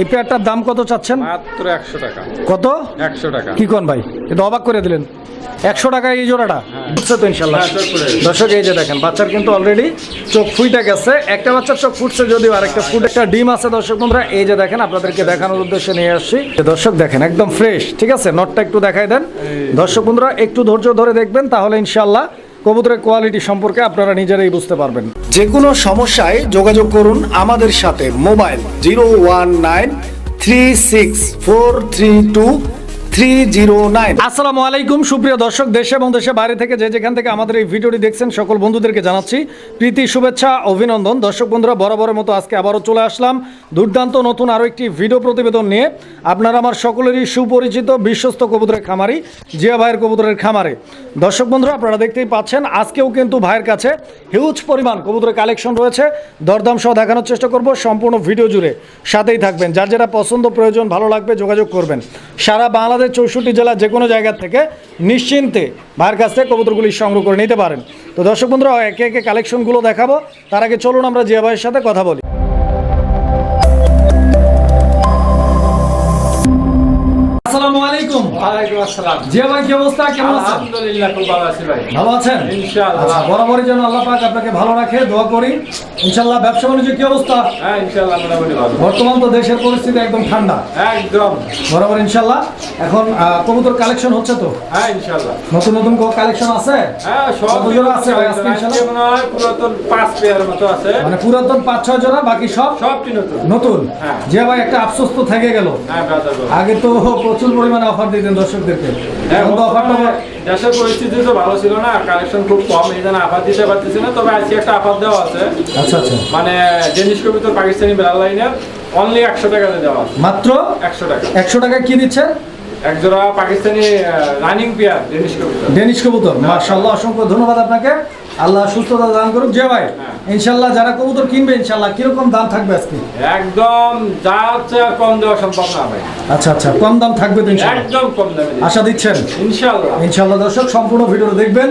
এই পেয়ারটার দাম কত চাচ্ছেন? মাত্র একশো টাকা। কত? একশো টাকা। কি কোন ভাই? এটা অবাক করে দিলেন। একশো টাকা এই জোড়াটা? বুঝছে তো ইনশাল্লাহ? হ্যাঁ। দর্শক এই যে দেখেন বাচ্চার কিন্তু অলরেডি চোখ ফুইটা গেছে। একটা বাচ্চার চোখ ফুটছে যদিও আর একটা ফুট একটা ডিম আছে দর্শক বন্ধুরা। এই যে দেখেন আপনাদেরকে দেখানোর উদ্দেশ্যে নিয়ে আসছি। দর্শক দেখেন একদম ফ্রেশ ঠিক আছে? নটটা একটু দেখাই দেন। দর্শক বন্ধুরা একটু ধৈর্য ধরে দেখবেন তাহলে ইনশাল্লাহ কবুতরের কোয়ালিটি সম্পর্কে আপনারা নিজেরাই বুঝতে পারবেন। যে কোনো সমস্যায় যোগাযোগ করুন আমাদের সাথে, mobile zero one nine three six four three two three zero nine আসসালামু আলাইকুম, সুপ্রিয় দর্শক, দেশে এবং দেশে বাইরে থেকে যে যেখান থেকে আমাদের এই ভিডিওটি দেখছেন, সকল বন্ধুদেরকে জানাচ্ছি প্রীতি, শুভেচ্ছা, অভিনন্দন। দর্শক বন্ধুরা, বরাবরের মতো আজকে আবারও চলে আসলাম দুর্দান্ত নতুন আরও একটি ভিডিও প্রতিবেদন নিয়ে। আপনারা আমার সকলেরই সুপরিচিত বিশ্বস্ত কবুতরের খামারি, জিয়া ভাইয়ের কবুতরের খামারে। দর্শক বন্ধুরা, আপনারা দেখতেই পাচ্ছেন, আজকেও কিন্তু ভাইয়ের কাছে হিউজ পরিমাণ কবুতরের কালেকশন রয়েছে। দরদাম সহ দেখানোর চেষ্টা করব, সম্পূর্ণ ভিডিও জুড়ে সাথেই থাকবেন। যার যেটা পছন্দ, প্রয়োজন, ভালো লাগবে, যোগাযোগ করবেন। সারা বাংলাদেশ চৌষট্টি জেলা যে কোনো জায়গা থেকে নিশ্চিন্তে ভাইয়ের কাছ থেকে কবুতরগুলি সংগ্রহ করে নিতে পারেন। তো দর্শক বন্ধুরা, একে একে কালেকশনগুলো দেখাবো। তার আগে চলুন আমরা জিয়া ভাইয়ের সাথে কথা বলি। আসসালামু আলাইকুম। ওয়ালাইকুম আসসালাম। জিয়া ভাই কি অবস্থা? কেমন আছেন? আলহামদুলিল্লাহ খুব ভালো আছি ভাই। ভালো আছেন? ইনশাআল্লাহ। আচ্ছা, বরাবরই যেন আল্লাহ পাক আপনাকে ভালো রাখে দোয়া করি। ইনশাল্লাহ ব্যবসা বাণিজ্য কি অবস্থা? হ্যাঁ ইনশাআল্লাহ মোটামুটি ভালো। বর্তমান তো দেশের পরিস্থিতি একদম ঠান্ডা। একদম। বরাবর ইনশাল্লাহ এখন কবুতর কালেকশন হচ্ছে তো? হ্যাঁ ইনশাআল্লাহ। নতুন নতুন কালেকশন আছে? হ্যাঁ সব জোড়া আছে ভাই আজকে আজকে ইনশাআল্লাহ? পুরাতন পাঁচ পেয়ার মতো আছে। মানে পুরাতন পাঁচ ছয় জোড়া বাকি সব সবটি নতুন। নতুন? হ্যাঁ। যে ভাই একটা আফসোস তো থেকে গেল। হ্যাঁ আগে তো প্রচুর পরিমাণে অফার দিতেন দর্শকদেরকে। হ্যাঁ, এখন তো অফারটা দেশের পরিস্থিতি তো ভালো ছিল না কালেকশন খুব কম এই জন্য আফার দিতে পারতেছি না তবে আজকে একটা আফার দেওয়া আছে। আচ্ছা আচ্ছা। মানে ডেনিশ কবিতর পাকিস্তানি বেলাল লাইনের অনলি একশো টাকাতে দেওয়া মাত্র একশো টাকা। একশো টাকা কি দিচ্ছেন? এক জোড়া পাকিস্তানি রানিং পেয়ার ডেনিশ কবিতর। ডেনিশ কবুতর মাশাআল্লাহ অসংখ্য ধন্যবাদ আপনাকে। আল্লাহ সুস্থতা দান করুক। ভাই ইনশাল্লাহ যারা কবুতর কিনবে ইনশাল্লাহ কীরকম দাম থাকবে আজকে? একদম যা হচ্ছে কম দেওয়া সম্ভব না ভাই। আচ্ছা আচ্ছা কম দাম থাকবে তো একদম কম দামে আশা দিচ্ছেন? ইনশাআল্লাহ। ইনশাল্লাহ দর্শক সম্পূর্ণ ভিডিও দেখবেন।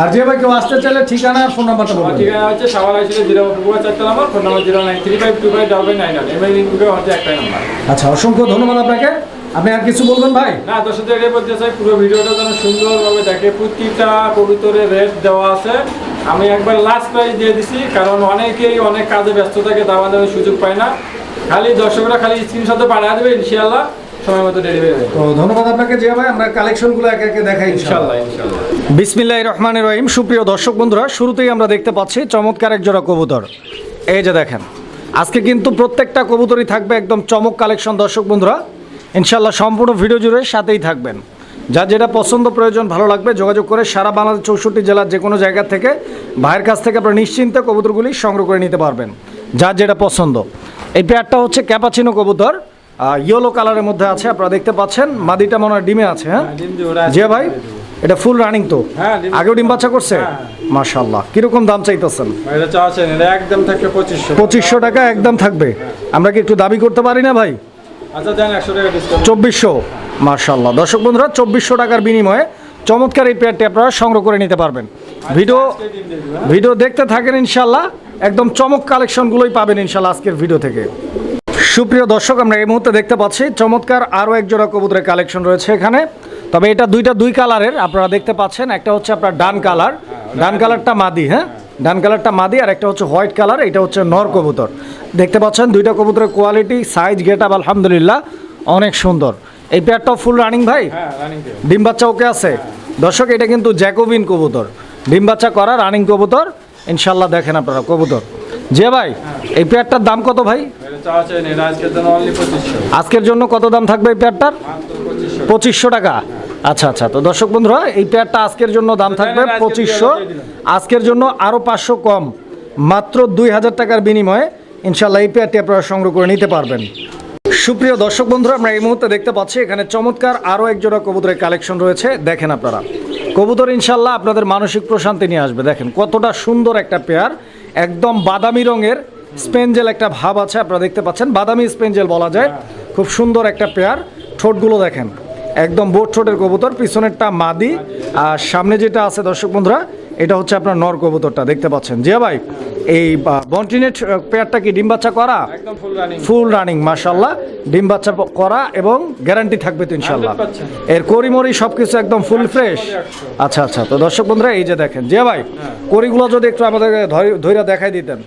আর যে ভাই কেউ আসতে চাইলে ঠিকানা আর ফোন নাম্বারটা বলবেন। ঠিকানা হচ্ছে সাওয়াল আইসিলে জিরো চারটে number phone number zero nine three five two five double nine MI লিঙ্কে হচ্ছে নাম্বার। আচ্ছা অসংখ্য ধন্যবাদ আপনাকে। আপনি আর কিছু বলবেন ভাই? না দর্শকদের এটাই বলতে চাই পুরো ভিডিওটা যেন সুন্দরভাবে দেখে প্রতিটা কবুতরের রেট দেওয়া আছে। আমি একবার লাস্ট প্রাইজ দিয়ে দিছি কারণ অনেকেই অনেক কাজে ব্যস্ত থাকে দামা দামের সুযোগ পায় না। খালি দর্শকরা খালি স্ক্রিনশটে পাঠিয়ে দেবে ইনশাআল্লাহ সময় মতো ডেলিভারি হবে তো ধন্যবাদ আপনাকে যে ভাই আমরা কালেকশনগুলো একে একে দেখাই ইনশাল্লাহ ইনশাআল্লাহ ইনশাআল্লাহ। বিসমিল্লাহ রহমানের রহিম সুপ্রিয় দর্শক বন্ধুরা শুরুতেই আমরা দেখতে পাচ্ছি চমৎকার এক জোড়া কবুতর। এই যে দেখেন আজকে কিন্তু প্রত্যেকটা কবুতরই থাকবে একদম চমক কালেকশন দর্শক বন্ধুরা। ইনশাল্লাহ সম্পূর্ণ ভিডিও জুড়ে সাথেই থাকবেন। যার যেটা পছন্দ প্রয়োজন ভালো লাগবে যোগাযোগ করে সারা বাংলাদেশ চৌষট্টি জেলার যে কোনো জায়গা থেকে ভাইয়ের কাছ থেকে আপনারা নিশ্চিন্তে কবুতরগুলি সংগ্রহ করে নিতে পারবেন যার যেটা পছন্দ। এই পেয়ারটা হচ্ছে ক্যাপাচিনো কবুতর ইয়েলো কালারের মধ্যে আছে আপনারা দেখতে পাচ্ছেন মাদিটা মনে হয় ডিমে আছে হ্যাঁ? ডিম জি ভাই এটা ফুল রানিং তো? হ্যাঁ, আগেও ডিম বাচ্চা করছে? হ্যাঁ। মাশাল্লাহ কীরকম দাম চাইতেছেন? পঁচিশশো টাকা। একদম থাকবে। আমরা কি একটু দাবি করতে পারি না ভাই? আচ্ছা চব্বিশশো মাশাল্লাহ দর্শক বন্ধুরা চব্বিশশো টাকার বিনিময়ে চমৎকার এই পেয়ারটি আপনারা সংগ্রহ করে নিতে পারবেন। ভিডিও ভিডিও দেখতে থাকেন ইনশাল্লাহ একদম চমক কালেকশনগুলোই পাবেন ইনশাল্লাহ আজকের ভিডিও থেকে। সুপ্রিয় দর্শক আমরা এই মুহূর্তে দেখতে পাচ্ছি চমৎকার আরও এক জোড়া কবুতরের কালেকশন রয়েছে এখানে। তবে এটা দুইটা দুই কালারের আপনারা দেখতে পাচ্ছেন। একটা হচ্ছে আপনার ডান কালার। ডান কালারটা মাদি হ্যাঁ। ডান কালারটা মাদি আর একটা হচ্ছে হোয়াইট কালার এটা হচ্ছে নর কবুতর। দেখতে পাচ্ছেন দুইটা কবুতরের কোয়ালিটি সাইজ গেট আপ আলহামদুলিল্লাহ অনেক সুন্দর। এই পেয়ারটাও ফুল রানিং ভাই? হ্যাঁ ডিম বাচ্চা ওকে আছে? দর্শক এটা কিন্তু জ্যাকোবিন কবুতর। ডিম বাচ্চা করা রানিং কবুতর। ইনশাল্লাহ দেখেন আপনারা কবুতর। যে ভাই এই পেয়ারটার দাম কত ভাই? আজকের জন্য কত দাম থাকবে এই পেয়ারটার পঁচিশশো টাকা। আচ্ছা আচ্ছা। তো দর্শক বন্ধুরা এই পেয়ারটা আজকের জন্য দাম থাকবে পঁচিশশো। 2000 দিয়ে দিলাম। আজকের জন্য আরও পাঁচশো কম। মাত্র দুই হাজার টাকার বিনিময়ে ইনশাল্লাহ এই পেয়ারটি আপনারা সংগ্রহ করে নিতে পারবেন। সুপ্রিয় দর্শক বন্ধুরা আমরা এই মুহূর্তে দেখতে পাচ্ছি এখানে চমৎকার আরও একজোড়া কবুতরের কালেকশন রয়েছে। দেখেন আপনারা। কবুতর ইনশাল্লাহ আপনাদের মানসিক প্রশান্তি নিয়ে আসবে। দেখেন কতটা সুন্দর একটা পেয়ার একদম বাদামি রঙের স্পেঞ্জেল একটা ভাব আছে আপনারা দেখতে পাচ্ছেন। বাদামি স্পেঞ্জেল বলা যায়। খুব সুন্দর একটা পেয়ার ঠোঁটগুলো দেখেন। একদম বোট ঠোঁটের কবুতর পিছনেরটা মাদি আর সামনে যেটা আছে দর্শক বন্ধুরা এটা হচ্ছে আপনার নর কবুতরটা দেখতে পাচ্ছেন। জিয়া ভাই এই বন্টিনেট পেয়ারটা কি ডিম বাচ্চা করা? ফুল রানিং মাশাল্লাহ ডিম বাচ্চা করা এবং গ্যারান্টি থাকবে তো ইনশাল্লাহ এর করিমরি সব কিছু একদম ফুল ফ্রেশ আচ্ছা আচ্ছা তো দর্শক বন্ধুরা এই যে দেখেন যে ভাই করিগুলো যদি একটু আমাদেরকে ধৈর্য দেখাই দিতেন।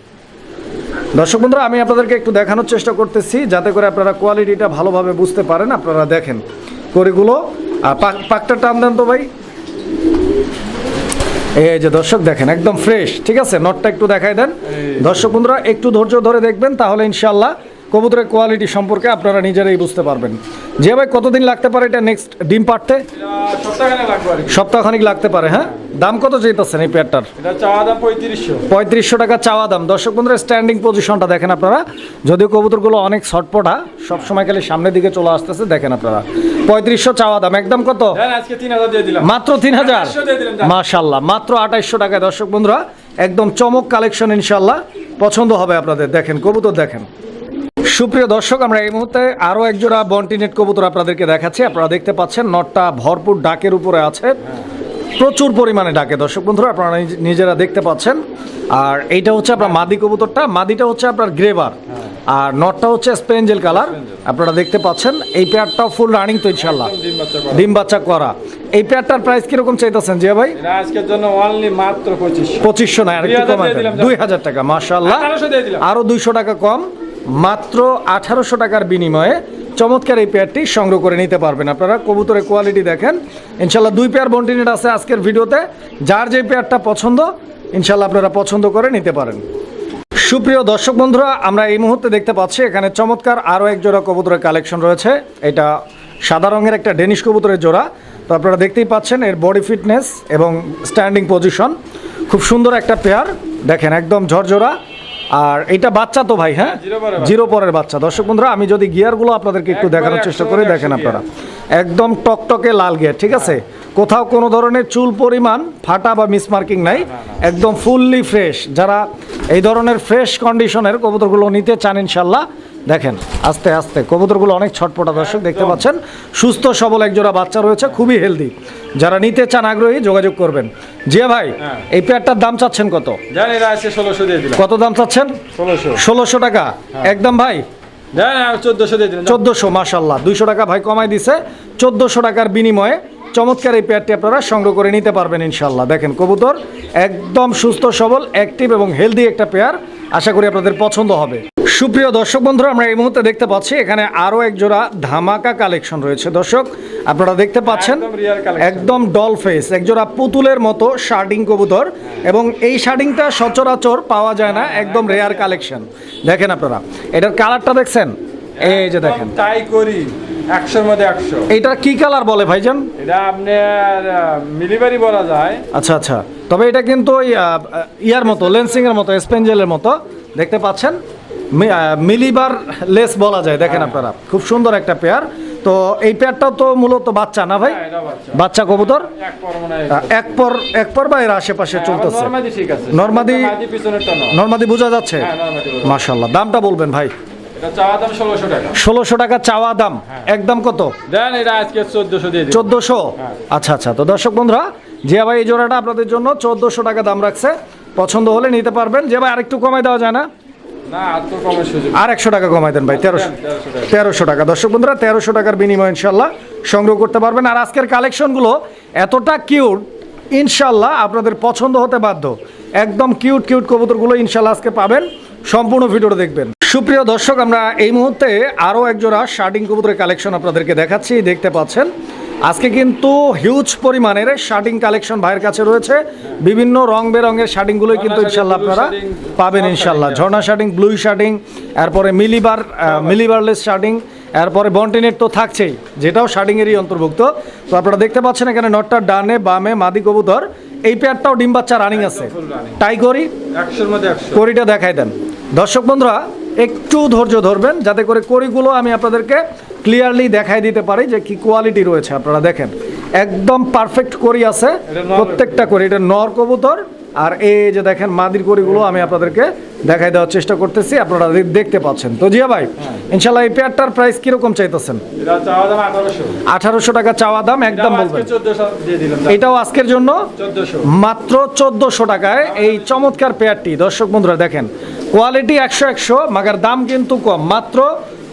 দর্শক বন্ধুরা আমি আপনাদেরকে একটু দেখানোর চেষ্টা করতেছি যাতে করে আপনারা কোয়ালিটিটা ভালোভাবে বুঝতে পারেন আপনারা দেখেন। করিগুলো। আর পাকটা টান দেন তো ভাই। এই যে দর্শক দেখেন একদম ফ্রেশ ঠিক আছে? নটটা একটু দেখাই দেন। দর্শক বন্ধুরা একটু ধৈর্য ধরে দেখবেন তাহলে ইনশাল্লাহ কবুতরের কোয়ালিটি সম্পর্কে আপনারা নিজেরাই বুঝতে পারবেন। যে ভাই কতদিন লাগতে পারে এটা নেক্সট ডিম পাড়তে? সপ্তাহখানিক লাগতে পারে হ্যাঁ? দাম কত চাইতেছেন এই পেয়ারটার চাওয়া দাম পঁয়ত্রিশশো। টাকা চাওয়া দাম। দর্শক বন্ধুরা স্ট্যান্ডিং পজিশনটা দেখেন আপনারা। যদিও কবুতরগুলো অনেক ছটপটা সবসময় খালি সামনের দিকে চলে আসতেছে দেখেন আপনারা। পঁয়ত্রিশশো চাওয়া দাম। একদম কত? দিয়ে দিলাম। মাত্র তিন হাজার? 2800 দিয়ে মাশাল্লাহ মাত্র আঠাইশশো টাকায়। দর্শক বন্ধুরা একদম চমক কালেকশন ইনশাল্লাহ। পছন্দ হবে আপনাদের। দেখেন কবুতর দেখেন। সুপ্রিয় দর্শক আমরা এই মুহূর্তে আরও একজোড়া বন্টিনেট কবুতর আপনাদেরকে দেখাচ্ছি। আপনারা দেখতে পাচ্ছেন নটটা ভরপুর ডাকের উপরে আছে। প্রচুর পরিমাণে ডাকে। দর্শক বন্ধুরা আপনারা নিজেরা দেখতে পাচ্ছেন। আর এইটা হচ্ছে আপনার মাদি কবুতরটা। মাদিটা হচ্ছে আপনার গ্রেভার আর নটটা হচ্ছে স্পেঞ্জেল কালার আপনারা দেখতে পাচ্ছেন এই পেয়ারটাও ফুল রানিং তো ইনশাল্লাহ ডিম বাচ্চা করা। এই পেয়ারটার প্রাইস কীরকম চাইতেছেন জিয়া ভাই? আজকের জন্য অনলি মাত্র পঁচিশশো। না আর একটু 2000 কমাই দিয়ে দুই হাজার টাকা মাশাল্লাহ দিয়ে দুইশো টাকা কম মাত্র আঠারোশো টাকার বিনিময়ে চমৎকার এই পেয়ারটি সংগ্রহ করে নিতে পারবেন আপনারা। কবুতরের কোয়ালিটি দেখেন। ইনশাল্লাহ দুই পেয়ার বন্টিনেট আছে আজকের ভিডিওতে। যার যে পেয়ারটা পছন্দ ইনশাল্লাহ আপনারা পছন্দ করে নিতে পারেন। সুপ্রিয় দর্শক বন্ধুরা, আমরা এই মুহূর্তে দেখতে পাচ্ছি, এখানে চমৎকার আরও এক জোড়া কবুতরের কালেকশন রয়েছে। এটা সাদা রঙের একটা ডেনিশ কবুতরের জোড়া। তো আপনারা দেখতেই পাচ্ছেন এর বডি ফিটনেস এবং স্ট্যান্ডিং পজিশন খুব সুন্দর একটা পেয়ার দেখেন একদম ঝরঝরা। আর এটা বাচ্চা তো ভাই হ্যাঁ? জিরো পরের বাচ্চা। দর্শক বন্ধুরা আমি যদি গিয়ারগুলো আপনাদেরকে একটু দেখানোর চেষ্টা করে করি দেখেন আপনারা। একদম টকটকে লাল গিয়ার ঠিক আছে? কোথাও কোনো ধরনের চুল পরিমাণ ফাটা বা মিসমার্কিং নাই। একদম ফুললি ফ্রেশ যারা এই ধরনের ফ্রেশ কন্ডিশনের কবুতরগুলো নিতে চান ইনশাল্লাহ দেখেন আস্তে আস্তে। কবুতরগুলো অনেক ছটপটা দর্শক দেখতে পাচ্ছেন। সুস্থ সবল একজোড়া বাচ্চা রয়েছে খুবই হেলদি যারা নিতে চান আগ্রহী যোগাযোগ করবেন। জিয়া ভাই হ্যাঁ। এই পেয়ারটার দাম চাচ্ছেন কত? জানি এটা আজকে ষোলোশো দিয়ে দিলাম। কত দাম চাচ্ছেন? ষোলোশো। ষোলোশো টাকা। একদম ভাই? চোদ্দোশো মাসাল্লাহ দুইশো টাকা ভাই কমাই দিছে। চোদ্দোশো টাকার বিনিময়ে চমৎকার এই পেয়ারটি আপনারা সংগ্রহ করে নিতে পারবেন ইনশাল্লাহ দেখেন কবুতর একদম সুস্থ সবল অ্যাক্টিভ এবং হেলদি একটা পেয়ার আশা করি আপনাদের পছন্দ হবে। সুপ্রিয় দর্শক বন্ধুরা আমরা এই মুহূর্তে দেখতে পাচ্ছি এখানে আরও এক জোড়া ধামাকা কালেকশন রয়েছে। দর্শক আপনারা দেখতে পাচ্ছেন একদম ডল ফেস একজোড়া পুতুলের মতো শার্ডিং কবুতর এবং এই শার্ডিংটা সচরাচর পাওয়া যায় না একদম রেয়ার কালেকশন দেখেন আপনারা এটার কালারটা দেখছেন? এই যে দেখেন। তাই করি একশোর মধ্যে একশো। এইটা কি কালার বলে ভাইজান? এটা আপনার মিলিবারি বলা যায়। আচ্ছা আচ্ছা। তবে এটা কিন্তু ওই ইয়ার মতো লেন্সিং এর মতো স্পেঞ্জেলের মতো দেখতে পাচ্ছেন? মিলিবার লেস বলা যায় দেখেন আপনারা। খুব সুন্দর একটা পেয়ার তো এই পেয়ারটাও তো মূলত বাচ্চা না ভাই? হ্যাঁ, বাচ্চা। কবুতর? এক পর হয় এক পর বা এর আশেপাশে চলতেছে? নর্মাদি নর্মাদি- বোঝা যাচ্ছে? হ্যাঁ। মাশাল্লাহ দামটা বলবেন ভাই। ষোলোশো টাকা। চাওয়া দাম। একদম কত? চোদ্দশো হ্যাঁ। আচ্ছা আচ্ছা। তো দর্শক বন্ধুরা জিয়া ভাই এই জোড়াটা আপনাদের জন্য চোদ্দোশো টাকা দাম রাখছে। পছন্দ হলে নিতে পারবেন। যে ভাই আরেকটু কমাই দেওয়া যায় না? আর একশো টাকা কমাই দেন ভাই তেরোশো। দেন, 1300 টাকা। তেরোশো টাকা। দর্শক বন্ধুরা তেরোশো টাকার বিনিময় ইনশাল্লাহ সংগ্রহ করতে পারবেন। আর আজকের কালেকশনগুলো এতটা কিউট ইনশাল্লাহ আপনাদের পছন্দ হতে বাধ্য। একদম কিউট কিউট কবুতরগুলো ইনশাল্লাহ আজকে পাবেন। সম্পূর্ণ ভিডিওটা দেখবেন। সুপ্রিয় দর্শক আমরা এই মুহূর্তে আরও একজোড়া শার্টিং কবুতরের কালেকশন আপনাদেরকে দেখাচ্ছি। দেখতে পাচ্ছেন আজকে কিন্তু হিউজ পরিমাণের শার্টিং কালেকশন ভাইয়ের কাছে রয়েছে। বিভিন্ন রং বেরঙের শার্টিংগুলোই কিন্তু ইনশাল্লাহ আপনারা পাবেন ইনশাল্লাহ। ঝর্ণা শার্টিং ব্লু শার্টিং এরপরে মিলিবার মিলিবারলেস শার্টিং এরপরে বন্টিনেট তো থাকছেই যেটাও শার্টিংয়েরই অন্তর্ভুক্ত। তো আপনারা দেখতে পাচ্ছেন এখানে নটটার ডানে বামে মাদি কবুতর। এই পেয়ারটাও ডিম বাচ্চা রানিং আছে। তাই করি করিটা দেখাই দেন। দর্শক বন্ধুরা একটু ধৈর্য ধরবেন যাতে করে করিগুলো আমি আপনাদেরকে ক্লিয়ারলি দেখাই দিতে পারি যে কি কোয়ালিটি রয়েছে আপনারা দেখেন। একদম পারফেক্ট করি আছে প্রত্যেকটা করি। এটা নর কবুতর আর এই যে দেখেন মাদির কড়িগুলো আমি আপনাদেরকে দেখাই দেওয়ার চেষ্টা করতেছি আপনারা দেখতে পাচ্ছেন। তো জিয়া ভাই ইনশাল্লাহ এই পেয়ারটার প্রাইস কীরকম চাইতেছেন? আঠারোশো। টাকা চাওয়া দাম একদম বলবেন। চোদ্দশো দিয়ে দিলাম এটাও আজকের জন্য? মাত্র চোদ্দোশো টাকায় এই চমৎকার পেয়ারটি দর্শক বন্ধুরা দেখেন। কোয়ালিটি একশো একশো মাগার দাম কিন্তু কম। মাত্র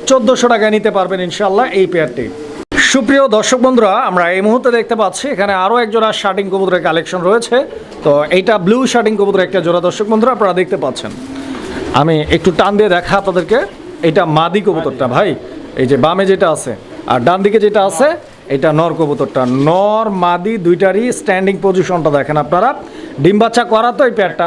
চোদ্দোশো টাকায় নিতে পারবেন ইনশাল্লাহ এই পেয়ারটি সুপ্রিয় দর্শক বন্ধুরা, আমরা এই মুহূর্তে দেখতে পাচ্ছি, এখানে আরও এক জোড়া শার্টিং কবুতরের কালেকশন রয়েছে। তো এইটা ব্লু শার্টিং কবুতরের একটা জোড়া, দর্শক বন্ধুরা, আপনারা দেখতে পাচ্ছেন। আমি একটু টান দিয়ে দেখা আপনাদেরকে, এটা মাদি কবুতরটা ভাই, এই যে বামে যেটা আছে, আর ডান দিকে যেটা আছে, এটা নর কবুতরটা। নর, মাদি, দুইটারই স্ট্যান্ডিং পজিশনটা দেখেন আপনারা। ডিম বাচ্চা করা তো এই পেয়ারটা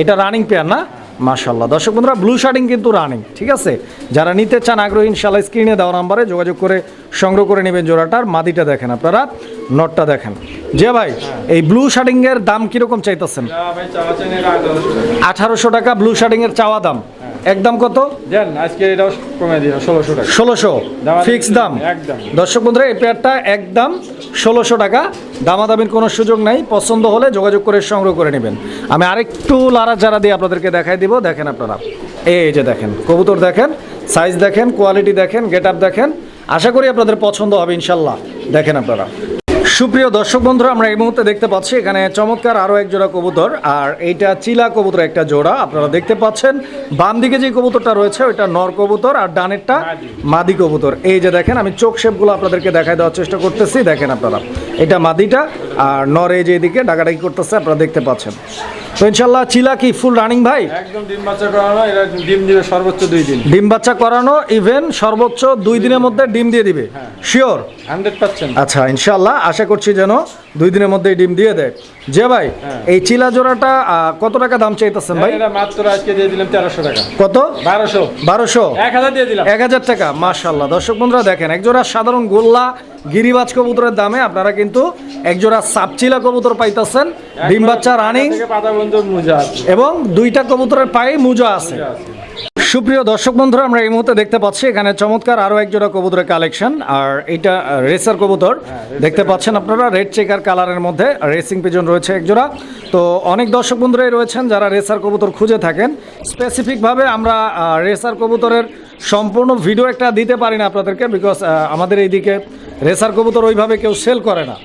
এটা রানিং পেয়ার না? মাশাল্লাহ দর্শক বন্ধুরা ব্লু শার্টিং কিন্তু রানিং ঠিক আছে? যারা নিতে চান আগ্রহী ইনশাল্লাহ স্ক্রিনে দেওয়া নাম্বারে যোগাযোগ করে সংগ্রহ করে নেবেন জোড়াটার। মাদিটা দেখেন আপনারা নটটা দেখেন। যে ভাই এই ব্লু শার্টিং এর দাম কীরকম চাইতেছেন? আঠারোশো টাকা আঠারোশো টাকা ব্লু শার্টিং এর চাওয়া দাম। একদম কত? দেন আজকে এটাও কমে দিও ষোলোশো টাকা। ষোলোশো দামাদামি ফিক্স দাম। একদম। দর্শক বন্ধুরা এই পেয়ারটা একদম ষোলোশো টাকা। দামাদামির কোনো সুযোগ নাই পছন্দ হলে যোগাযোগ করে সংগ্রহ করে নেবেন। আমি আরেকটু লারা চারা দিয়ে আপনাদেরকে দেখাই দিব দেখেন আপনারা। এই যে দেখেন কবুতর দেখেন সাইজ দেখেন কোয়ালিটি দেখেন গেট আপ দেখেন। আশা করি আপনাদের পছন্দ হবে ইনশাল্লাহ। দেখেন আপনারা। সুপ্রিয় দর্শক বন্ধুরা, আমরা এই মুহূর্তে দেখতে পাচ্ছি, এখানে চমৎকার আরও এক জোড়া কবুতর, আর এইটা চিলা কবুতর একটা জোড়া, আপনারা দেখতে পাচ্ছেন। বাম দিকে যে কবুতরটা রয়েছে, ওইটা নর কবুতর, আর ডানেরটা মাদি কবুতর। এই যে দেখেন, আমি চোখ শেপগুলো আপনাদেরকে দেখায় দেওয়ার চেষ্টা করতেছি, দেখেন আপনারা। এটা মাদিটা, আর নর এই যে এদিকে ডাকাডাকি করতেছে, আপনারা দেখতে পাচ্ছেন। তো ইনশাল্লাহ চিলা কি? ফুল রানিং ভাই? একদম ডিম বাচ্চা করানো ডিম দিবে সর্বোচ্চ দুই দিন। ডিম বাচ্চা করানো ইভেন সর্বোচ্চ দুই দিনের মধ্যে ডিম দিয়ে দিবে। শিওর হান্ড্রেড পার্সেন্ট আচ্ছা ইনশাল্লাহ আশা করছি যেন দুই দিনের মধ্যে ডিম দিয়ে দেয়। যে ভাই এই চিলা জোড়াটা কত টাকা দাম চাইতেছেন ভাই? মাত্র আজকে দিয়ে দিলাম তেরোশো টাকা। কত? বারোশো। বারোশো। এক হাজার দিয়ে দিলাম। এক হাজার টাকা মার্শাল্লাহ দর্শক বন্ধুরা দেখেন একজোড়া সাধারণ গোল্লা গিরিবাজ কবুতরের দামে আপনারা কিন্তু একজোড়া সাপচিলা কবুতর পাইতেছেন। ডিম বাচ্চা রানিং এবং দুইটা কবুতরের পায়ে মুজা আছে। সুপ্রিয় দর্শক বন্ধুরা আমরা এই মুহূর্তে দেখতে পাচ্ছি এখানে চমৎকার আরও এক জোড়া কবুতরের কালেকশন। আর এটা রেসার কবুতর। দেখতে পাচ্ছেন আপনারা রেড চেকার কালারের মধ্যে রেসিং পিজন রয়েছে এক জোড়া। তো অনেক দর্শক বন্ধুরাই রয়েছেন যারা রেসার কবুতর খুঁজে থাকেন। স্পেসিফিকভাবে আমরা রেসার কবুতরের সম্পূর্ণ ভিডিও একটা দিতে পারি না আপনাদেরকে বিকজ আমাদের এইদিকে রেসার কবুতর ওইভাবে কেউ সেল করে না।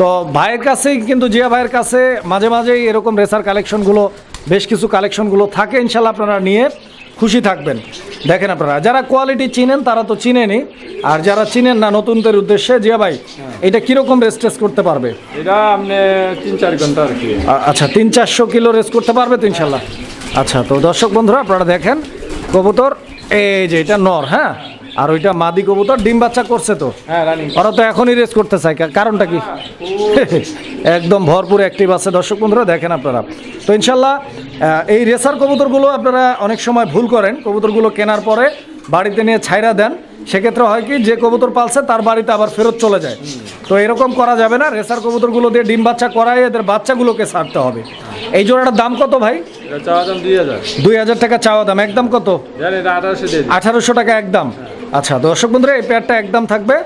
তো ভাইয়ের কাছেই কিন্তু জিয়া ভাইয়ের কাছে মাঝে মাঝেই এরকম রেসার কালেকশনগুলো বেশ কিছু কালেকশনগুলো থাকে ইনশাল্লাহ আপনারা নিয়ে। খুশি থাকবেন। দেখেন আপনারা যারা কোয়ালিটি চিনেন তারা তো চিনেনি আর যারা চিনেন না নতুনদের উদ্দেশ্যে জিয়া ভাই এটা কীরকম রেস টেস্ট করতে পারবে? এটা আপনি তিন চার ঘণ্টা আর কি। আচ্ছা তিন চারশো কিলো রেস করতে পারবে তো ইনশাল্লাহ? আচ্ছা তো দর্শক বন্ধুরা আপনারা দেখেন কবুতর এই যে এটা নর হ্যাঁ? আর ওইটা মাদি কবুতর ডিম বাচ্চা করছে তো। হ্যাঁ ওরা তো এখনই রেস করতে চায় কারণটা কি? একদম ভরপুর অ্যাক্টিভ আছে। দর্শক বন্ধুরা দেখেন আপনারা। তো ইনশাল্লাহ এই রেসার কবুতরগুলো আপনারা অনেক সময় ভুল করেন। কবুতরগুলো কেনার পরে বাড়িতে নিয়ে ছাইরা দেন। সেক্ষেত্রে হয় কি যে কবুতর পালছে তার বাড়িতে আবার ফেরত চলে যায়। তো এরকম করা যাবে না। রেসার কবুতরগুলো দিয়ে ডিম বাচ্চা করাই এদের বাচ্চাগুলোকে ছাড়তে হবে। এই জোড়াটার দাম কত ভাই? দুই হাজার। টাকা চাওয়া দাম। একদম কত? আঠারোশো টাকা একদম। আচ্ছা দর্শক বন্ধুরা, এই পেয়ারটা একদম থাকবে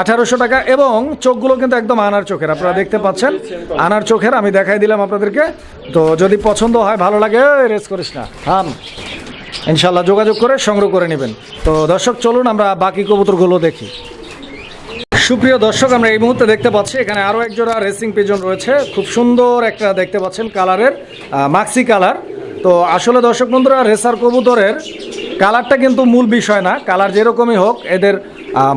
আঠারোশো টাকা এবং চোখগুলো কিন্তু একদম আনার চোখের। আপনারা দেখতে পাচ্ছেন, আনার চোখের, আমি দেখাই দিলাম আপনাদেরকে। তো যদি পছন্দ হয়, ভালো লাগে রেস করিস না, থাম। ইনশাল্লাহ যোগাযোগ করে সংগ্রহ করে নেবেন। তো দর্শক, চলুন আমরা বাকি কবুতরগুলো দেখি। সুপ্রিয় দর্শক, আমরা এই মুহূর্তে দেখতে পাচ্ছি, এখানে আরও একজোড়া রেসিং পিজন রয়েছে। খুব সুন্দর একটা দেখতে পাচ্ছেন কালারের মাক্সি কালার তো আসলে দর্শক বন্ধুরা রেসার কবুতরের কালারটা কিন্তু মূল বিষয় না। কালার যেরকমই হোক, এদের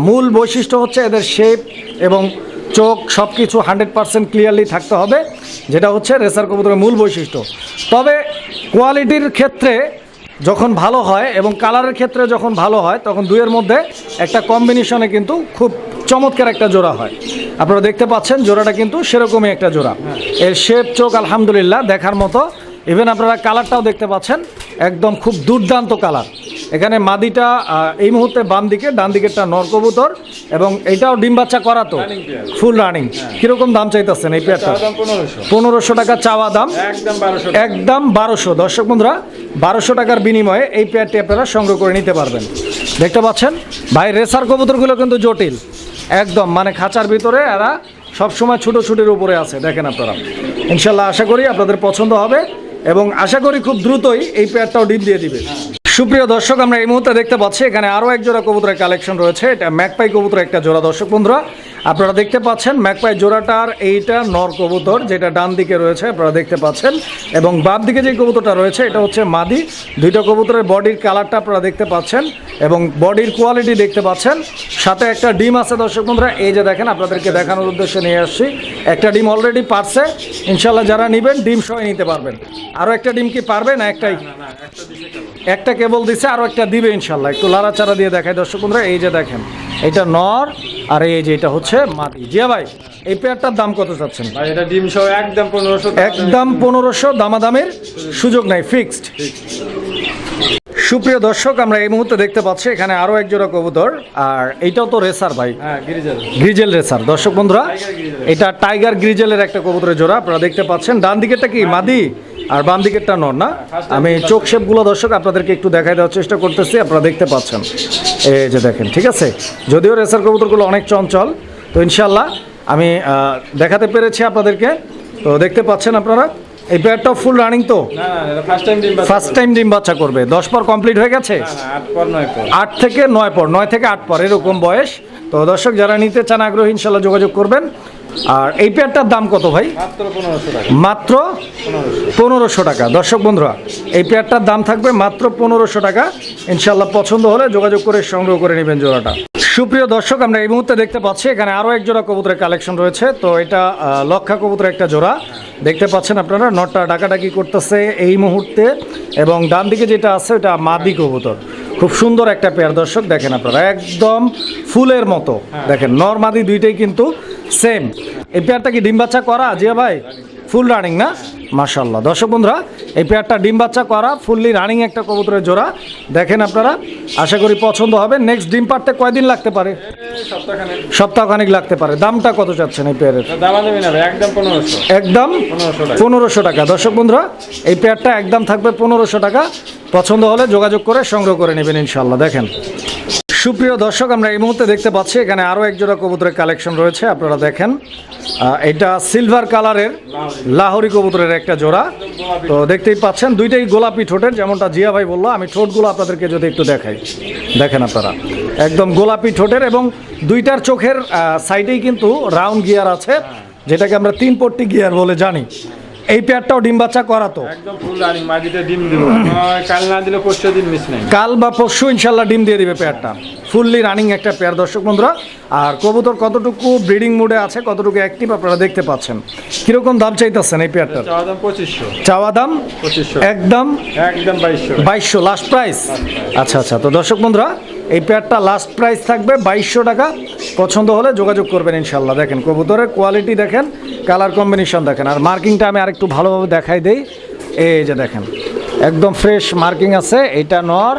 মূল বৈশিষ্ট্য হচ্ছে এদের শেপ এবং চোখ সব কিছু হান্ড্রেড পার্সেন্ট ক্লিয়ারলি থাকতে হবে, যেটা হচ্ছে রেসার কবুতরের মূল বৈশিষ্ট্য। তবে কোয়ালিটির ক্ষেত্রে যখন ভালো হয় এবং কালারের ক্ষেত্রে যখন ভালো হয়, তখন দুইয়ের মধ্যে একটা কম্বিনেশনে কিন্তু খুব চমৎকার একটা জোড়া হয়। আপনারা দেখতে পাচ্ছেন জোড়াটা কিন্তু সেরকমই একটা জোড়া। এর শেপ চোখ, আলহামদুলিল্লাহ, দেখার মতো ইভেন আপনারা কালারটাও দেখতে পাচ্ছেন একদম খুব দুর্দান্ত কালার। এখানে মাদিটা এই মুহূর্তে বাম দিকে ডান দিকেরটা নরকবুতর এবং এটাও ডিম বাচ্চা করা তো ফুল রানিং কীরকম দাম চাইতেছেন এই পেয়ারটা পনেরোশো। টাকা চাওয়া দাম। একদম বারোশো একদম বারোশো। দর্শক বন্ধুরা বারোশো টাকার বিনিময়ে এই পেয়ারটি আপনারা সংগ্রহ করে নিতে পারবেন। দেখতে পাচ্ছেন? ভাই রেসার কবুতরগুলো কিন্তু জটিল। একদম মানে খাঁচার ভিতরে এরা সবসময় ছুটোছুটির উপরে আছে দেখেন আপনারা। ইনশাল্লাহ আশা করি আপনাদের পছন্দ হবে। এবং আশা করি খুব দ্রুতই এই পেয়ারটাও ডিম দিয়ে দিবে। সুপ্রিয় দর্শক, আমরা এই মুহূর্তে দেখতে পাচ্ছি, এখানে আরও এক জোড়া কবুতরের কালেকশন রয়েছে। এটা ম্যাকপাই কবুতর একটা জোড়া। দর্শক বন্ধুরা আপনারা দেখতে পাচ্ছেন ম্যাকপাই জোড়াটার এইটা নর কবুতর যেটা ডান দিকে রয়েছে আপনারা দেখতে পাচ্ছেন। এবং বাম দিকে যে কবুতরটা রয়েছে এটা হচ্ছে মাদি। দুইটা কবুতরের বডির কালারটা আপনারা দেখতে পাচ্ছেন এবং বডির কোয়ালিটি দেখতে পাচ্ছেন। সাথে একটা ডিম আছে দর্শক বন্ধুরা এই যে দেখেন আপনাদেরকে দেখানোর উদ্দেশ্যে নিয়ে আসছি। একটা ডিম অলরেডি পারছে। ইনশাল্লাহ যারা নেবেন ডিম সহ নিতে পারবেন। আরও একটা ডিম কি পারবে না একটাই? একটা কেবল দিছে আরও একটা দিবে ইনশাল্লাহ একটু লাড়াচাড়া দিয়ে দেখায় দর্শক বন্ধুরা এই যে দেখেন এটা নর। আর এই যে এটা হচ্ছে মাটি। জিয়া ভাই এই পেয়ারটার দাম কত চাচ্ছেন? ভাই এটা ডিম সহ একদম পনেরোশো একদম পনেরোশো দামাদামের সুযোগ নাই ফিক্সড সুপ্রিয় দর্শক আমরা এই মুহূর্তে দেখতে পাচ্ছি এখানে আরও এক জোড়া কবুতর আর এইটাও তো রেসার ভাই। হ্যাঁ গ্রিজেল রেসার। দর্শক বন্ধুরা এটা টাইগার গ্রিজেলের একটা কবুতরের জোড়া আপনারা দেখতে পাচ্ছেন। ডান দিকেরটা কি মাদি? আর বাম দিকেরটা নর না? আমি চোখ শেপগুলো দর্শক আপনাদেরকে একটু দেখাই দেওয়ার চেষ্টা করতেছি আপনারা দেখতে পাচ্ছেন। এই যে দেখেন ঠিক আছে? যদিও রেসার কবুতরগুলো অনেক চঞ্চল তো ইনশাল্লাহ আমি আহ, দেখাতে পেরেছি আপনাদেরকে। তো দেখতে পাচ্ছেন আপনারা এই পেয়ারটাও ফুল রানিং তো? না না এটা ফার্স্ট টাইম ডিম বাচ্চা ফার্স্ট টাইম ডিম বাচ্চা করবে। দশ পর কমপ্লিট হয়ে গেছে? না না আট থেকে নয় পর নয় থেকে আট পর এরকম বয়স। তো দর্শক যারা নিতে চান আগ্রহী ইনশাল্লাহ যোগাযোগ করবেন। আর এই পেয়ারটার দাম কত ভাই? মাত্র পনেরোশো টাকা। দর্শক বন্ধুরা এই পেয়ারটার দাম থাকবে মাত্র পনেরোশো টাকা। ইনশাল্লাহ পছন্দ হলে যোগাযোগ করে সংগ্রহ করে নেবেন জোড়াটা। সুপ্রিয় দর্শক, আমরা এই মুহূর্তে দেখতে পাচ্ছি এখানে আরও এক জোড়া কবুতরের কালেকশন রয়েছে। তো এটা লক্ষা কবুতরের একটা জোড়া। দেখতে পাচ্ছেন আপনারা, নটটা ডাকাডাকি করতেছে এই মুহূর্তে এবং ডান দিকে যেটা আছে, ওটা মাদি কবুতর। খুব সুন্দর একটা পেয়ার দর্শক, দেখেন আপনারা, একদম ফুলের মতো। দেখেন, নর মাদি দুইটাই কিন্তু সেম এই পেয়ারটা কি ডিম বাচ্চা করা? জিয়া ভাই? ফুল রানিং না? মাশাল্লাহ দর্শক বন্ধুরা এই পেয়ারটা ডিম বাচ্চা করা ফুললি রানিং একটা কবুতরের জোড়া। দেখেন আপনারা আশা করি পছন্দ হবে। নেক্সট ডিম পারতে কয়দিন লাগতে পারে? সপ্তাহখানে সপ্তাহখানিক লাগতে পারে। দামটা কত চাচ্ছেন এই পেয়ারের একদম পনেরোশো। টাকা। পনেরোশো টাকা। দর্শক বন্ধুরা এই পেয়ারটা একদম থাকবে পনেরোশো টাকা। পছন্দ হলে যোগাযোগ করে সংগ্রহ করে নেবেন ইনশাল্লাহ দেখেন সুপ্রিয় দর্শক, আমরা এই মুহূর্তে দেখতে পাচ্ছি, এখানে আরও একজোড়া কবুতরের কালেকশন রয়েছে, আপনারা দেখেন। এটা সিলভার কালারের লাহোরি কবুতরের একটা জোড়া। তো দেখতেই পাচ্ছেন, দুইটাই গোলাপি ঠোঁটের, যেমনটা জিয়া ভাই বলল, আমি ঠোঁটগুলো আপনাদেরকে যদি একটু দেখাই, দেখেন আপনারা। একদম গোলাপি ঠোঁটের এবং দুইটার চোখের সাইডেই কিন্তু রাউন্ড গিয়ার আছে, যেটাকে আমরা তিন পট্টি গিয়ার বলে জানি। এই পেয়ারটাও ডিম বাচ্চা করাতো একদম ফুল রানিং মাটিতে ডিম দিব। কাল না দিলে পরশু দিন মিস নেই। কাল বা পরশু ইনশাল্লাহ ডিম দিয়ে দিবে পেয়ারটা। ফুললি রানিং একটা পেয়ার দর্শক বন্ধুরা। আর কবুতর কতটুকু ব্রিডিং মুডে আছে কতটুকু অ্যাক্টিভ আপনারা দেখতে পাচ্ছেন। কীরকম দাম চাইতেছেন এই পেয়ারটার? চাওয়া দাম পঁচিশশো। চাওয়া দাম? পঁচিশশো। একদম? একদম বাইশশো। বাইশশো লাস্ট প্রাইস আচ্ছা আচ্ছা। তো দর্শক বন্ধুরা এই পেয়ারটা লাস্ট প্রাইস থাকবে বাইশশো টাকা। পছন্দ হলে যোগাযোগ করবেন ইনশাল্লাহ দেখেন, কবুতরের কোয়ালিটি দেখেন কালার কম্বিনেশন দেখেন। আর মার্কিংটা আমি আরেকটু ভালোভাবে দেখাই দেই। এই যে দেখেন, একদম ফ্রেশ মার্কিং আছে, এটা নর,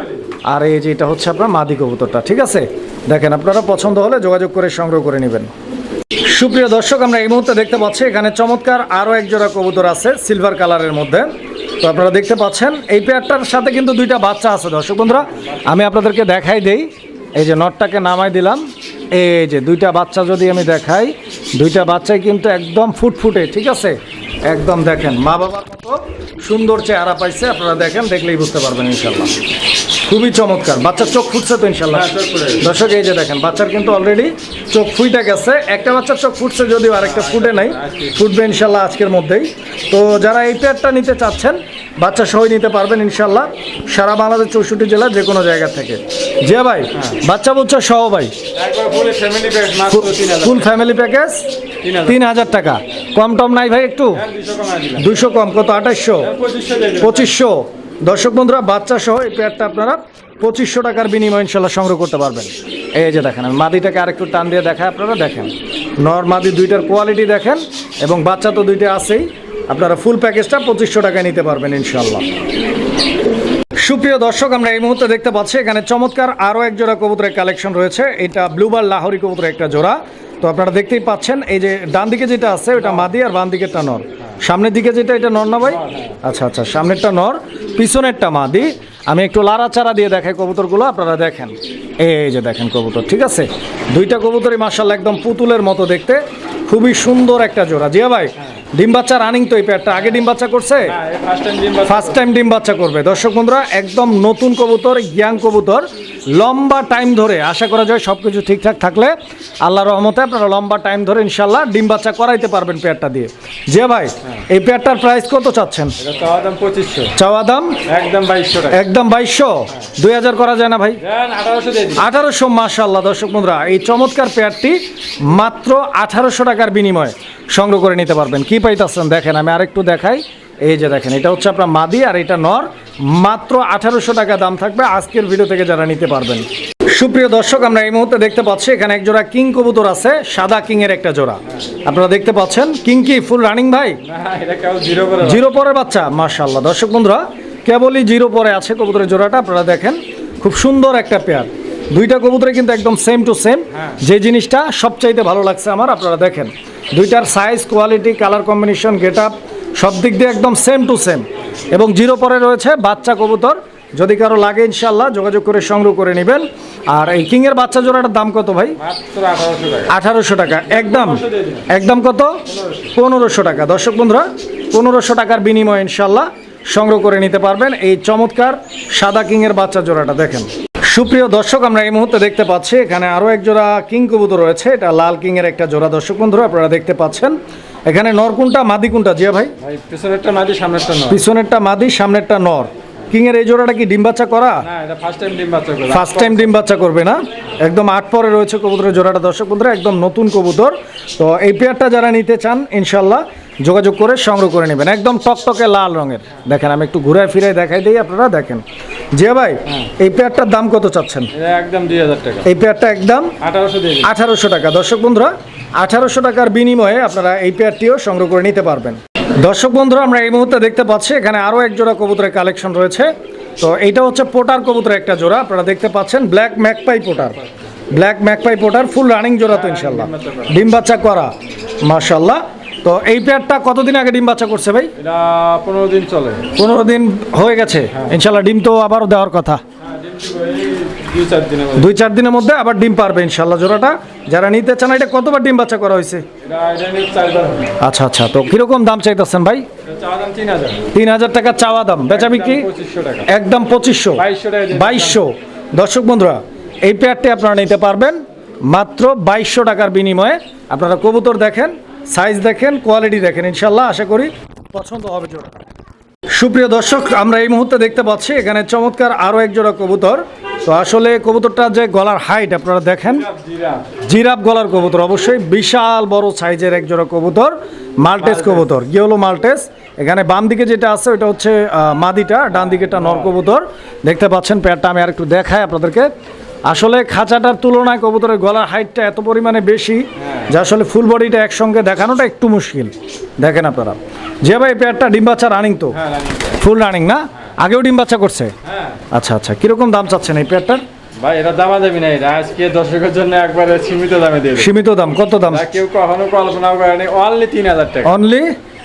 আর এই যে এটা হচ্ছে আপনার মাদি কবুতরটা, ঠিক আছে? দেখেন, আপনারা পছন্দ হলে যোগাযোগ করে সংগ্রহ করে নেবেন। সুপ্রিয় দর্শক, আমরা এই মুহূর্তে দেখতে পাচ্ছি, এখানে চমৎকার আরও এক জোড়া কবুতর আছে সিলভার কালারের মধ্যে। তো আপনারা দেখতে পাচ্ছেন, এই পেয়ারটার সাথে কিন্তু দুইটা বাচ্চা আছে। দর্শক বন্ধুরা, আমি আপনাদেরকে দেখাই দেই, এই যে নটটাকে নামাই দিলাম। এই যে দুইটা বাচ্চা যদি আমি দেখাই দুইটা বাচ্চাই কিন্তু একদম ফুটফুটে ঠিক আছে? একদম দেখেন মা বাবার মতো সুন্দর চেহারা পাইছে আপনারা দেখেন দেখলেই বুঝতে পারবেন ইনশাল্লাহ খুবই চমৎকার বাচ্চার চোখ ফুটছে তো ইনশাল্লাহ হ্যাঁ। দর্শক এই যে দেখেন বাচ্চার কিন্তু অলরেডি চোখ ফুইটা গেছে। একটা বাচ্চার চোখ ফুটছে যদিও আরেকটা ফুটে নাই ফুটবে ইনশাল্লাহ আজকের মধ্যেই। তো যারা এই পেয়ারটা নিতে চাচ্ছেন বাচ্চা সহ নিতে পারবেন ইনশাল্লাহ সারা বাংলাদেশ চৌষট্টি জেলার যে কোনো জায়গা থেকে। জিয়া ভাই বাচ্চা বুচ্চা সহ ভাই। ফুল ফ্যামিলি প্যাকেজ তিন হাজার টাকা। কম টম নাই ভাই একটু? হ্যাঁ, দুশো কমা কত? আঠাশশো পঁচিশশো দিয়ে দিলাম। দর্শক বন্ধুরা বাচ্চা সহ এই পেয়ারটা আপনারা পঁচিশশো টাকার বিনিময় ইনশাল্লাহ সংগ্রহ করতে পারবেন। এই যে দেখেন আমি মাদিটাকে আরেকটু টান দিয়ে দেখায় আপনারা দেখেন। নর মাদি দুইটার কোয়ালিটি দেখেন এবং বাচ্চা তো দুইটা আছেই। আপনারা ফুল প্যাকেজটা পঁচিশশো টাকায় নিতে পারবেন ইনশাল্লাহ সুপ্রিয় দর্শক, আমরা এই মুহূর্তে দেখতে পাচ্ছি, এখানে চমৎকার আরও এক জোড়া কবুতরের কালেকশন রয়েছে। এটা ব্লুবার লাহোরি কবুতরের একটা জোড়া। তো আপনারা দেখতেই পাচ্ছেন, এই যে ডান দিকে যেটা আছে, ওটা মাদি আর বাম দিকেরটা নর। সামনের দিকে যেটা, এটা নর না ভাই? আচ্ছা আচ্ছা সামনেরটা নর, পিছনেরটা মাদি। আমি একটু লাড়াচাড়া দিয়ে দেখাই কবুতরগুলো, আপনারা দেখেন। এই যে দেখেন কবুতর, ঠিক আছে? দুইটা কবুতরই মার্শাল একদম পুতুলের মতো দেখতে। খুবই সুন্দর একটা জোড়া। জিয়া ভাই ডিম বাচ্চা রানিং তো এই পেয়ারটা আগে ডিম বাচ্চা করছে? হ্যাঁ ফার্স্ট টাইম ডিম বাচ্চা করবে। দর্শক বন্ধুরা একদম নতুন কবুতর ইয়াং কবুতর। লম্বা টাইম ধরে আশা করা যায় সব কিছু ঠিকঠাক থাকলে আল্লাহ রহমতে আপনারা লম্বা টাইম ধরে ইনশাল্লাহ ডিম বাচ্চা করাইতে পারবেন পেয়ারটা দিয়ে। যে ভাই এই পেয়ারটার প্রাইস কত চাচ্ছেন? চাওয়া দাম পঁচিশশো। চাওয়া দাম? একদম বাইশশো একদম বাইশশো? দুই হাজার করা যায় না ভাই? আঠারোশো মাশাল্লাহ দর্শক বন্ধুরা এই চমৎকার পেয়ারটি মাত্র আঠারোশো টাকার বিনিময়ে। সংগ্রহ করে নিতে পারবেন। কি পাইতেছেন? দেখেন আমি আরেকটু দেখাই। এই যে দেখেন এটা হচ্ছে আপনার মাদি আর এটা নর। মাত্র আঠারোশো টাকা দাম থাকবে আজকের ভিডিও থেকে যারা নিতে পারবেন। সুপ্রিয় দর্শক আমরা এই মুহূর্তে দেখতে পাচ্ছি এখানে এক জোড়া কিং কবুতর আছে সাদা কিং এর একটা জোড়া। আপনারা দেখতে পাচ্ছেন কিং কি ফুল রানিং ভাই? জিরো পরের বাচ্চা। মাশাল্লাহ দর্শক বন্ধুরা কেবলই জিরো পরে আছে কবুতরের জোড়াটা আপনারা দেখেন খুব সুন্দর একটা পেয়ার দুইটা কবুতরে কিন্তু একদম সেম টু সেম যে জিনিসটা সবচাইতে ভালো লাগছে আমার আপনারা দেখেন। দুইটার size quality colour combination get up সব দিক দিয়ে একদম সেম টু সেম এবং জিরো পরে রয়েছে বাচ্চা কবুতর। যদি কারও লাগে ইনশাল্লাহ যোগাযোগ করে সংগ্রহ করে নেবেন। আর এই কিংয়ের বাচ্চা জোড়াটার দাম কত ভাই? আঠারোশো টাকা। একদম। একদম কত? পনেরোশো টাকা। দর্শক বন্ধুরা পনেরোশো টাকার বিনিময়ে ইনশাল্লাহ সংগ্রহ করে নিতে পারবেন। এই চমৎকার সাদা কিংয়ের বাচ্চা জোড়াটা দেখেন। সুপ্রিয় দর্শক আমরা এই মুহূর্তে দেখতে পাচ্ছি এখানে আরও এক জোড়া কিং কবুতর রয়েছে। এটা লাল কিংয়ের একটা জোড়া দর্শক বন্ধুরা আপনারা দেখতে পাচ্ছেন। এখানে নর কোনটা? মাদি কোনটা? জিয়া ভাই? ভাই পিছনেরটা মাদি সামনেরটা নর। পিছনেরটা মাদি সামনেরটা নর। কিংয়ের এই জোড়াটা কি ডিম বাচ্চা করা? না এটা ফার্স্ট টাইম ডিম বাচ্চা করে। ফার্স্ট টাইম ডিম বাচ্চা করবে না? একদম আট পরে রয়েছে কবুতরের জোড়াটা। দর্শক বন্ধুরা একদম নতুন কবুতর। তো এই পেয়ারটা যারা নিতে চান ইনশাল্লাহ যোগাযোগ করে সংগ্রহ করে নেবেন। একদম টকটকে লাল রঙের। দেখেন আমি একটু ঘুরায় ফিরায় দেখাই দিই আপনারা দেখেন। যে ভাই এই পেয়ারটার দাম কত চাচ্ছেন? একদম দুই হাজার টাকা। এই পেয়ারটা একদম আঠারোশো আঠারোশো টাকা। দর্শক বন্ধুরা আঠারোশো টাকার বিনিময়ে আপনারা এই পেয়ারটিও সংগ্রহ করে নিতে পারবেন। দর্শক বন্ধুরা আমরা এই মুহূর্তে দেখতে পাচ্ছি এখানে আরও এক জোড়া কবুতরের কালেকশন রয়েছে। তো এইটা হচ্ছে পোটার কবুতরের একটা জোড়া আপনারা দেখতে পাচ্ছেন black magpie pouter. Black magpie pouter full running জোড়া তো ইনশাল্লাহ ডিম বাচ্চা করা মাশাল্লাহ তো এই পেয়ারটা কতদিন আগে ডিম বাচ্চা করছে ভাই? পনেরো দিন চলে। পনেরো দিন হয়ে গেছে। ইনশাল্লাহ ডিম তো আবারও দেওয়ার কথা। হ্যাঁ দুই চার দিনের মধ্যে। আবার ডিম পারবে ইনশাল্লাহ জোড়াটা। যারা নিতে চান এটা কতবার ডিম বাচ্চা করা হয়েছে? আচ্ছা আচ্ছা তো কীরকম দাম চাইতেছেন ভাই? তিন হাজার। টাকা চাওয়া দাম। বেচা বিক্রি একদম পঁচিশশো। বাইশশো বাইশশো। দর্শক বন্ধুরা এই পেয়ারটি আপনারা নিতে পারবেন মাত্র বাইশশো টাকার বিনিময়ে। আপনারা কবুতর দেখেন সাইজ দেখেন কোয়ালিটি দেখেন। ইনশাল্লাহ আশা করি পছন্দ হবে জোড়া সুপ্রিয় দর্শক আমরা এই মুহূর্তে দেখতে পাচ্ছি এখানে চমৎকার আরও একজোড়া কবুতর। তো আসলে কবুতরটা যে গলার হাইট আপনারা দেখেন জিরা জিরাফ গলার কবুতর অবশ্যই বিশাল বড় সাইজের একজোড়া কবুতর মাল্টেস কবুতর কি হলো মাল্টেস। এখানে বাম দিকে যেটা আছে ওটা হচ্ছে মাদিটা ডান দিকেটা নর কবুতর। দেখতে পাচ্ছেন প্যারটা আমি আর একটু দেখাই আপনাদেরকে। আসলে খাঁচাটার তুলনায় কবুতরের গলার হাইটটা এত পরিমাণে বেশি। যে আসলে ফুল বডিটা একসঙ্গে দেখানোটা একটু মুশকিল। দেখেন আপনারা। যে ভাই পেয়ারটা ডিম বাচ্চা রানিং তো? হ্যাঁ ফুল রানিং না? আগেও ডিম বাচ্চা করছে? হ্যাঁ। আচ্ছা আচ্ছা। কীরকম দাম চাচ্ছেন এই পেয়ারটার? ভাই এটা দামা দামি নাই। আজকে দর্শকের জন্য একবারে সীমিত দামে দিয়ে সীমিত দাম। কত দাম? কেউ কখনো কল্পনাও করেনি অনলি তিন হাজার টাকা। অনলি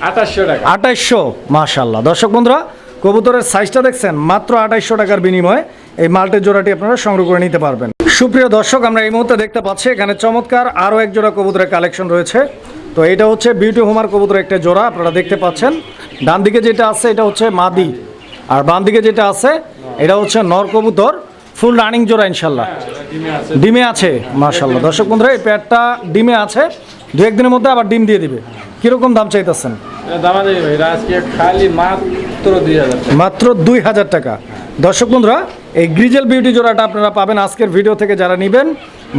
আঠাশশো টাকা। আঠাইশশো মাশাল্লাহ দর্শক বন্ধুরা কবুতরের সাইজটা দেখছেন মাত্র আঠাইশশো টাকার বিনিময়ে এই মাল্টের জোড়াটি আপনারা সংগ্রহ করে নিতে পারবেন। সুপ্রিয় দর্শক আমরা এই মুহূর্তে দেখতে পাচ্ছি এখানে চমৎকার আরও এক জোড়া কবুতরের কালেকশন রয়েছে। তো এটা হচ্ছে বিউটি হোমার কবুতরের একটা জোড়া আপনারা দেখতে পাচ্ছেন। ডান দিকে যেটা আছে এটা হচ্ছে মাদি। আর বাম দিকে যেটা আছে এটা হচ্ছে নর কবুতর ফুল রানিং জোড়া ইনশাল্লাহ ডিমে আছে মাশাল্লাহ দর্শক বন্ধুরা এই প্যাডটা ডিমে আছে দু একদিনের মধ্যে আবার ডিম দিয়ে দিবে। কীরকম দাম চাইতেছেন? মাত্র দুই হাজার টাকা। দর্শক বন্ধুরা, এই গ্রিজেল বিউটি জোড়াটা আপনারা পাবেন আজকের ভিডিও থেকে যারা নেবেন,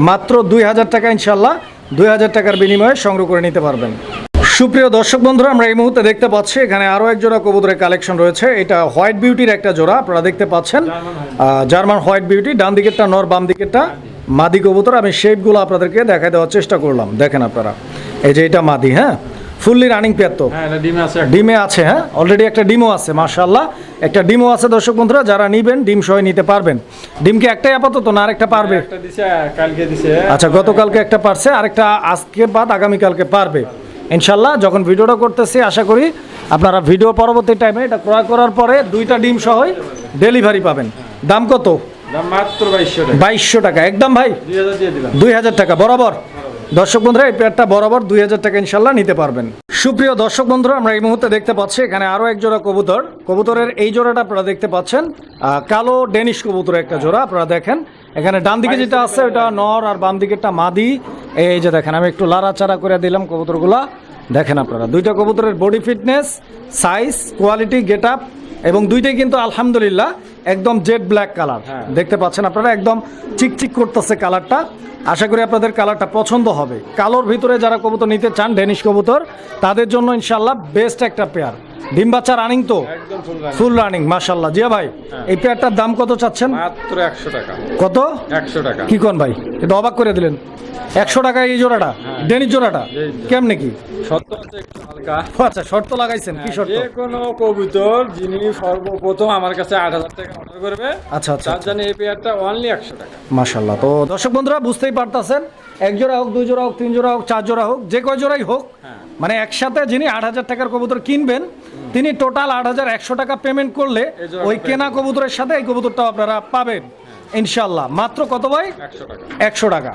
মাত্র দুই হাজার টাকা ইনশাল্লাহ দুই হাজার টাকার বিনিময়ে সংগ্রহ করে নিতে পারবেন। সুপ্রিয় দর্শক বন্ধুরা, আমরা এই মুহূর্তে দেখতে পাচ্ছি, এখানে আরও এক জোড়া কবুতরের কালেকশন রয়েছে। এটা হোয়াইট বিউটির একটা জোড়া, আপনারা দেখতে পাচ্ছেন। জার্মান হোয়াইট বিউটি ডান দিকেরটা নর, বাম দিকেরটা মাদি কবুতর। আমি শেপগুলো আপনাদেরকে দেখাই দেওয়ার চেষ্টা করলাম, দেখেন আপনারা। এই যে এটা মাদি হ্যাঁ? ফুললি রানিং পেয়ার তো? হ্যাঁ ডিমে আছে হ্যাঁ? অলরেডি একটা ডিমও আছে মাশাল্লাহ একটা ডিমও আছে দর্শক বন্ধুরা যারা নিবেন ডিম সহ নিতে পারবেন। ডিম কি একটাই আপাতত না আরেকটা পারবে? কালকে দিছে। আচ্ছা গতকালকে একটা পারছে আরেকটা আজকে বাদ আগামীকালকে পারবে। ইনশাল্লাহ যখন ভিডিওটা করতেছি আশা করি আপনারা ভিডিও পরবর্তী টাইমে এটা ক্রয় করার পরে দুইটা ডিম সহই ডেলিভারি পাবেন। দাম কত? মাত্র বাইশশো টাকা। একদম ভাই? দুই হাজার টাকা বরাবর? দর্শক বন্ধুরা, এই পেয়ারটা বরাবর দুই হাজার টাকা ইনশাল্লাহ নিতে পারবেন। সুপ্রিয় দর্শক বন্ধুরা, আমরা এই মুহূর্তে দেখতে পাচ্ছি, এখানে আরও এক জোড়া কবুতর। কবুতরের এই জোড়াটা আপনারা দেখতে পাচ্ছেন কালো ডেনিশ কবুতরের একটা জোড়া, আপনারা দেখেন। এখানে ডান দিকে যেটা আছে, ওটা নর, আর বাম দিকেরটা মাদি। এই যে দেখেন, আমি একটু লাড়াচাড়া করে দিলাম কবুতরগুলা। দেখেন আপনারা, দুইটা কবুতরের body fitness size quality get up এবং দুইটাই কিন্তু আলহামদুলিল্লাহ। একদম জেড ব্ল্যাক কালার দেখতে পাচ্ছেন আপনারা একদম চিকচিক করতেছে কালারটা আশা করি আপনাদের কালারটা পছন্দ হবে। কালোর ভিতরে যারা কবুতর নিতে চান ডেনিশ কবুতর তাদের জন্য ইনশাল্লাহ বেস্ট একটা পেয়ার ডিম বাচ্চা রানিং তো? Full running. মাশাল্লাহ জিয়া ভাই এই পেয়ারটার দাম কত চাচ্ছেন? মাত্র একশো টাকা। কত? একশো টাকা। কি কোন ভাই? কিন্তু অবাক করে দিলেন। একশো টাকা এই জোড়াটা ডেনিশ জোড়াটা এই কেমনে কি? একটু হালকা। আচ্ছা শর্ত লাগাইছেন কি শর্ত? যে কোনো কবুতর যিনি সর্বপ্রথম আমার কাছে আট হাজার টাকা অর্ডার করবে আচ্ছা আচ্ছা তার জন্য এই পেয়ারটা অনলি একশো টাকা। মাশাল্লাহ তো দর্শক বন্ধুরা বুঝতেই পারতেছেন এক জোড়া হোক দুই জোড়া হোক তিন জোড়া হোক চার জোড়া হোক যে কয় জোড়াই হোক হ্যাঁ। মানে একসাথে যিনি আট হাজার টাকার কবুতর কিনবেন তিনি টোটাল আট হাজার একশো টাকা পেমেন্ট করলে ওই কেনা কবুতরের সাথে এই কবুতরটাও আপনারা পাবেন। ইনশাল্লাহ মাত্র কত ভাই? একশো টাকা। একশো টাকা।